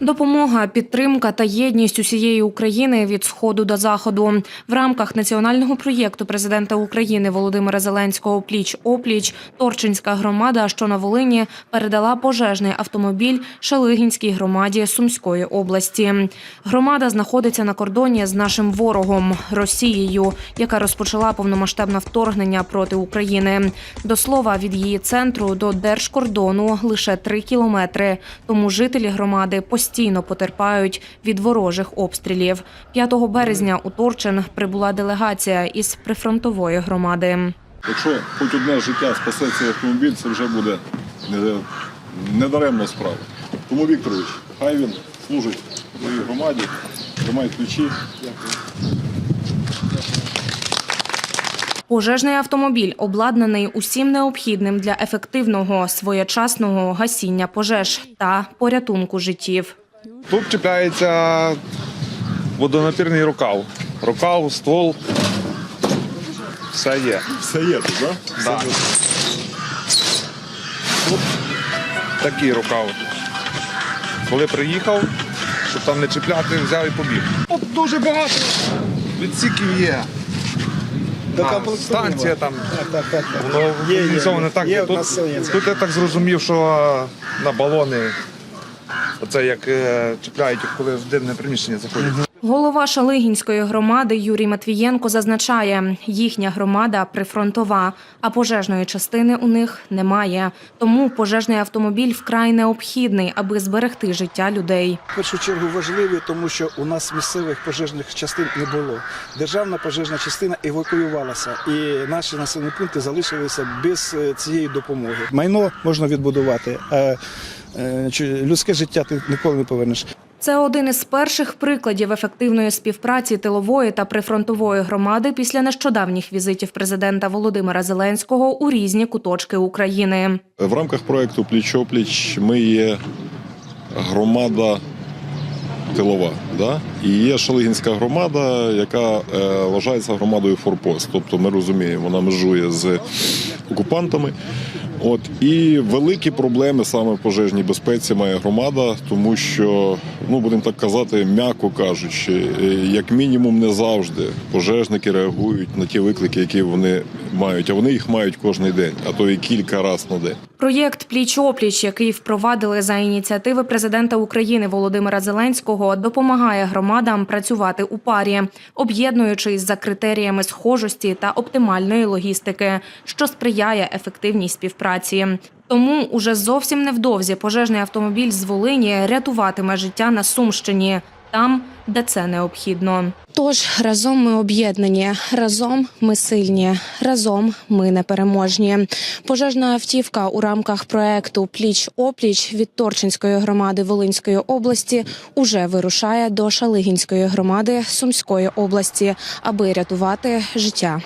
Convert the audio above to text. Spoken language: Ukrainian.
Допомога, підтримка та єдність усієї України від сходу до заходу в рамках національного проєкту президента України Володимира Зеленського Пліч опліч Торчинська громада, що на Волині, передала пожежний автомобіль Шалигінській громаді Сумської області. Громада знаходиться на кордоні з нашим ворогом Росією, яка розпочала повномасштабне вторгнення проти України. До слова, від її центру до держкордону лише три кілометри. Тому жителі громади постійно потерпають від ворожих обстрілів. 5 березня у Торчин прибула делегація із прифронтової громади. Якщо хоч одне життя спасе цей автомобіль, це вже буде не- недаремна справа. Тому Вікторович, хай він служить своїй громаді, тримає ключі. Пожежний автомобіль обладнаний усім необхідним для ефективного своєчасного гасіння пожеж та порятунку життів. Тут чіпляється водонапірний рукав. Рукав, ствол. Все є. Все є тут, так? Да. Тут такий рукав. Коли приїхав, щоб там не чіпляти, взяв і побіг. Тут дуже багато відсіків є. Така станція там, Так, так, так. воно Є, є, організоване є. так. Тут я так зрозумів, що на балони, оце як е, чіпляють, коли в дивне приміщення заходять. Голова Шалигінської громади Юрій Матвієнко зазначає, їхня громада прифронтова, а пожежної частини у них немає. Тому пожежний автомобіль вкрай необхідний, аби зберегти життя людей. В першу чергу важливі, тому що у нас місцевих пожежних частин не було. Державна пожежна частина евакуювалася, і наші населені пункти залишилися без е, цієї допомоги. Майно можна відбудувати, е, людське життя ти ніколи не повернеш. Це один із перших прикладів ефективної співпраці тилової та прифронтової громади після нещодавніх візитів президента Володимира Зеленського у різні куточки України. В рамках проєкту Пліч-опліч ми є громада тилова. Да? І є Шалигінська громада, яка е, вважається громадою Форпост. Тобто ми розуміємо, вона межує з окупантами. От і великі проблеми саме в пожежній безпеці має громада, тому що, ну будемо так казати, м'яко кажучи, е, як мінімум не завжди пожежники реагують на ті виклики, які вони мають. А вони їх мають кожен день, а то і кілька разів на день. Проєкт Пліч-опліч, який впровадили за ініціативи президента України Володимира Зеленського, допомагає громадам працювати у парі, об'єднуючись за критеріями схожості та оптимальної логістики, що сприяє ефективній співпраці. Тому уже зовсім невдовзі пожежний автомобіль з Волині рятуватиме життя на Сумщині, там, де це необхідно. Тож разом ми об'єднані, разом ми сильні, разом ми непереможні. Пожежна автівка у рамках проекту Пліч опліч від Торчинської громади Волинської області уже вирушає до Шалигінської громади Сумської області, аби рятувати життя.